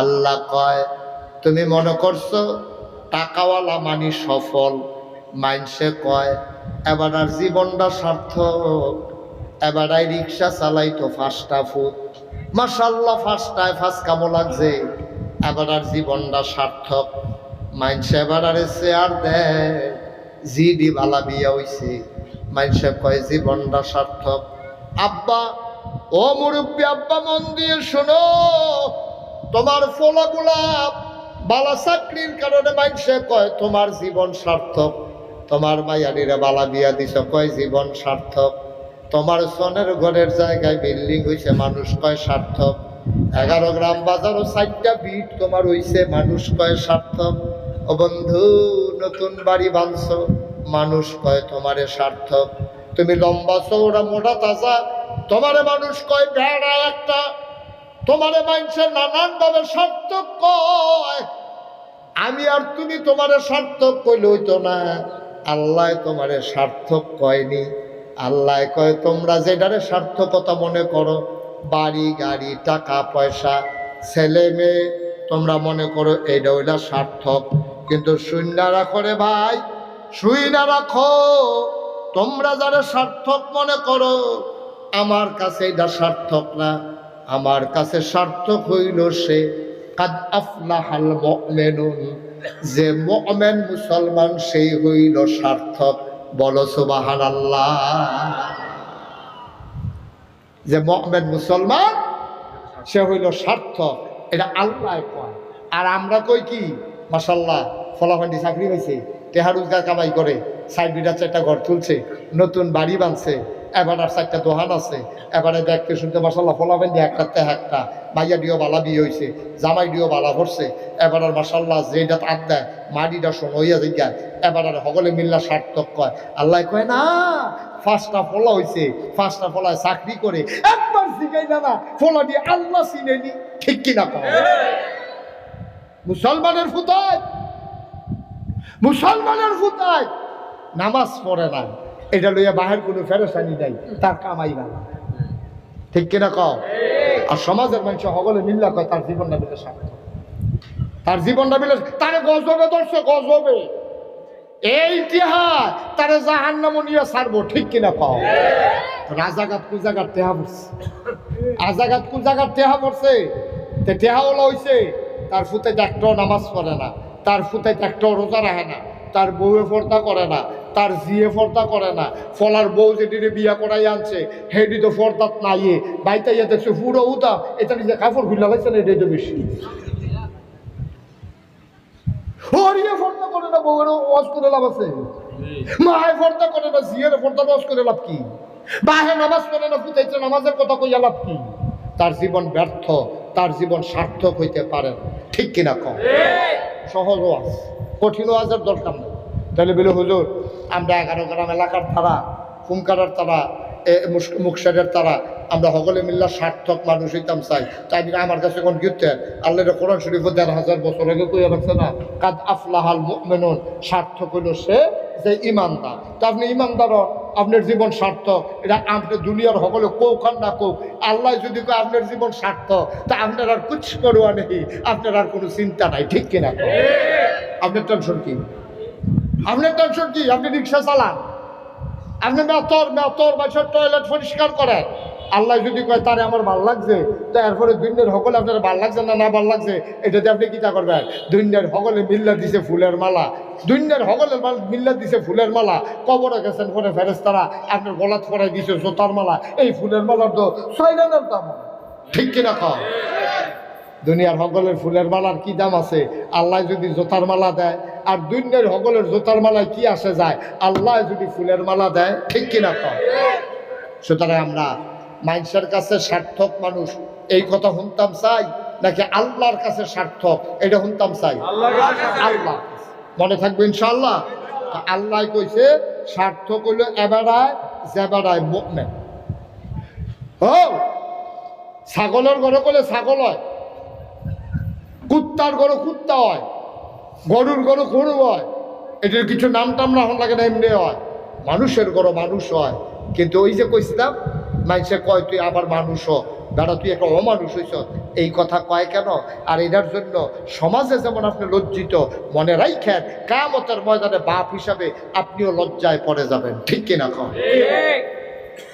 আল্লাহ কয়, তুমি মনে করছ টাকাওয়ালা মানি সফল? মাইনসে কয়, এবার আর জীবনটা সার্থক। এবার আর রিক্সা চালাই তো ফার্স্টা ফুট। মাসাল্লাহ ফার্স্টায় ফার্স্ট কামো লাগছে। এবার আর জীবনটা সার্থক। মাইনসে এবার আরে চেয়ার দেয়, জিডি বালা বিয়া হইছে। মাইনসে কয়, জীবনটা সার্থক। আব্বা, ও মুরব্বী, আব্বা, মন দিয়ে শোনো। তোমার ফলাগুলা বালা চাকরির কারণে মাইনসে কয়, তোমার জীবন সার্থক। তোমার মাইয়ানিরা বালা বিয়া দিছ, কয়, জীবন সার্থক। তোমার সনের ঘরের জায়গায় বিল্ডিং হইছে, মানুষ কয়, সার্থক। এগারো গ্রাম বাজারও চারটা বিট তোমার হইছে, মানুষ কয়, সার্থক। ও বন্ধু, নতুন বাড়ি বাঁধছ মানুষ কয়, তোমারে সার্থক। তুমি লম্বা চৌড়া মোটা, তাজা। তোমারে মানুষ কয়, ভেড়া একটা তোমারে মানুষের নানান ভাবে সার্থক কয়। আমি আর তুমি তোমারে সার্থক কইলে হইতো না। আল্লাহ তোমারে সার্থক কয়নি। আল্লাহ কয়, তোমরা যেটারে সার্থকতা মনে করো, বাড়ি, গাড়ি, টাকা, পয়সা, ছেলে, মেয়ে, তোমরা মনে করো এইটা ওইটা সার্থক। কিন্তু শূন্য রাখো রে ভাই শুই না রাখো। তোমরা যারা সার্থক মনে করো, আমার কাছে এটা সার্থক না। আমার কাছে সার্থক হইল সে, কাদ আফলাহাল মুমিনুন। যে মুমিন মুসলমান সেই হইল সার্থক। বলো সুবহানাল্লাহ। যে মুমিন মুসলমান সে হইল সার্থক। এটা আল্লাহ কয়। আর আমরা কই কি? মাসাল্লাহ ফলাফান্ডি চাকরি হয়েছে টেহা রোজগার কামাই করে, সাইড বিটা চারটা ঘর তুলছে, নতুন বাড়ি বানছে। এবার আর চারটা দোহান আছে। এবারে দেখতে শুনতে মাসাল্লাহ ফলাফান্ডি একটা তে একটা। মাইয়া ডিও বালা বিয়ে হয়েছে জামাই ডিও বালা ভরছে এবার আর মাসাল্লাহ যেটা আদ দেয় মাটিটা শোন, হইয়া এবার আর সকলে মিল্লা সার্থক কয়। আল্লাহ কয়, না ফার্স্টটা ফলা হয়েছে ফার্স্টটা ফলায় চাকরি করে একবার শিখাই না না, ফলা দিয়ে আল্লাহ চিনেনি ঠিক কিনা কয় মুসলমানের ফুতায়। মুসলমানের ফুতায়। নামাজ পড়ে না এটা লইয়া বাহের কোনো ফেরসানি নাই, তার কামাই না ঠিক কিনা কও? আর সমাজের মানুষ সকলে মিল্লা কয়, তার জীবনটা বিলে সার্থক তার জীবনটা বিলে তারে গজবে ধরছে, গজবে। এই ইতিহাস তারে জাহান নাম নিয়ে ছাড়বো, ঠিক কিনা কও? রাজাঘাট কোন জায়গার টেহা পড়ছে? আজাঘাট কোন জায়গার টেহা পড়ছে? তে টেহাওয়ালা হইছে, তার ফুতে একটাও নামাজ পড়ে না, তার ফুতে একটাও রোজা রাখে না, তার বউয়ে ফর্দা করে না তার জিয়ে ফর্দা করে না। ফলার বউ যেটিরে বিয়া করাই আনছে হেডি তো ফর্দাত নাইয়ে। বাইতে ইয়ে দেখছে পুরো উদা এটা নিজে কাপড় খুলে লাগছে না এটাই তো বেশি। হরিয়ে ফর্দা করে না বউয়ের ওয়াজ করে লাভ আছে। মায়ে ফর্দা করে না জিয়ের ফর্দা ওয়াজ করে লাভ কি? বাহে নামাজ পড়ে না ফুটাইছে নামাজের কথা কইয়া লাভ কি? তার জীবন ব্যর্থ তার জীবন সার্থক হইতে পারে ঠিক কিনা কম সহজ ওয়াজ। কঠিন ওয়াজের দরকার নেই। তাহলে বলে হুজুর আমরা এগারো গ্রাম এলাকার তারা ফুমকারের তারা মুখসারের তারা আমরা সকলে মিল্লা সার্থক মানুষ হইতাম চাই। তাই আমি আমার কাছে কোন গিয়ে আল্লাহ কোরআন শরীফ দেড় হাজার বছর আগে কইয়া রাখছে না কাদ আফলাহাল মুমিনুন সার্থক হইল সে যে ইমানদার। তা আপনি ইমানদার আপনার জীবন সার্থক। এটা আপনার দুনিয়ার সকলে কৌক আর না কৌক আল্লাহ যদি কয় আপনার জীবন সার্থক তা আপনার আর কুছ করুয়া নেই। আপনার আর কোনো চিন্তা নাই ঠিক কিনা? আপনার টেনশন কি? আপনার টেনশন কি? আপনি রিক্সা চালান। আপনি মেতর মেতর বাসার টয়লেট পরিষ্কার করেন। আল্লাহ যদি কয়, তারে আমার ভালো লাগছে। তো এরপরে দুনিয়ার সকলে আপনার ভালো লাগছে না না ভালো লাগছে এটাতে আপনি কিতা করবেন? দুনিয়ার সকলে মিল্লা দিছে ফুলের মালা। দুনিয়ার সকলের মাল, মিল্লা দিছে ফুলের মালা। কবরে গেছেন পরে ফেরেস্তারা আপনার গলাত পরাই দিছে জোতার মালা। এই ফুলের মালার তো ছয় দাম। ঠিক কিনা কম দুনিয়ার সকলের ফুলের মালার কি দাম আছে? আল্লাহ যদি জোতার মালা দেয় আর দুনিয়ার সকলের জোতার মালায় কি আসে যায়? আল্লাহ যদি ফুলের মালা দেয়, ঠিক কিনা কম সুতরাং আমরা মানুষের কাছে সার্থক মানুষ, এই কথা শুনতাম চাই? নাকি আল্লাহর কাছে সার্থক? এটা শুনতাম চাই। আল্লাহ। মনে থাকবে ইনশাল্লাহ আল্লাহ কইছে, সার্থক হইল এবারায় জেবারায় মুখমেন ও! ছাগলের ঘরে করলে ছাগল হয়। কুত্তার ঘরে কুত্তা হয়। গরুর গরু গরু হয়। এটার কিছু নাম টাম না হন লাগে না, এমনি হয়। মানুষের গরু মানুষ হয়। কিন্তু ওই যে কইছিলাম মানুষে কয়, তুই আবার মানুষ হ। বেটা তুই একটা অমানুষ হইছ। এই কথা কয় কেন? আর এটার জন্য সমাজে যেমন আপনি লজ্জিত, মনে রাইখেন কামতের ময়দানে বাপ হিসাবে আপনিও লজ্জায় পড়ে যাবেন। ঠিক কিনা কন